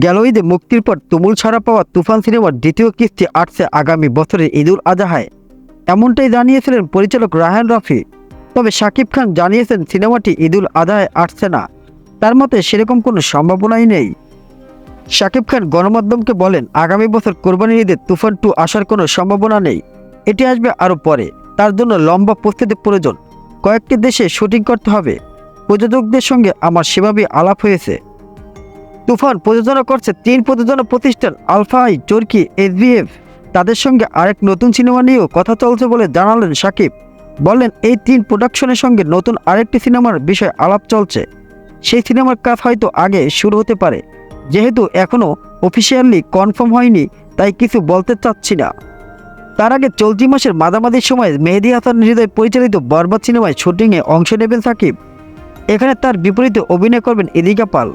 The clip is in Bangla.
গেল ঈদে মুক্তির পর তুমুল ছাড়া পাওয়া তুফান সিনেমার দ্বিতীয় কিস্তি আসছে আগামী বছরের ঈদুল আজহায়। এমনটাই জানিয়েছিলেন পরিচালক রাহান রফি। তবে শাকিব খান জানিয়েছেন সিনেমাটি ঈদুল আজহায় আসছে না। তার মতে সেরকম কোনো সম্ভাবনাই নেই। শাকিব খান গণমাধ্যমকে বলেন, আগামী বছর কোরবানির ঈদে তুফান টু আসার কোনো সম্ভাবনা নেই। এটি আসবে আরও পরে। তার জন্য লম্বা প্রস্তুতি প্রয়োজন। কয়েকটি দেশে শুটিং করতে হবে। প্রযোজকদের সঙ্গে আমার সেভাবেই আলাপ হয়েছে। তুফান প্রযোজনা করছে তিন প্রযোজনা প্রতিষ্ঠান, আলফাই, চরকি, এসবিএফ। তাদের সঙ্গে আরেক নতুন সিনেমা নিয়েও কথা চলছে বলে জানালেন সাকিব। বললেন, এই তিন প্রোডাকশনের সঙ্গে নতুন আরেকটি সিনেমার বিষয়ে আলাপ চলছে। সেই সিনেমার কাজ হয়তো আগে শুরু হতে পারে। যেহেতু এখনও অফিসিয়ালি কনফার্ম হয়নি, তাই কিছু বলতে চাচ্ছি না। তার আগে চলতি মাসের মাঝামাঝির সময় মেহেদি হাসান হৃদয় পরিচালিত বরবাদ সিনেমায় শুটিংয়ে অংশ নেবেন সাকিব। এখানে তার বিপরীতে অভিনয় করবেন ইদিকা পাল।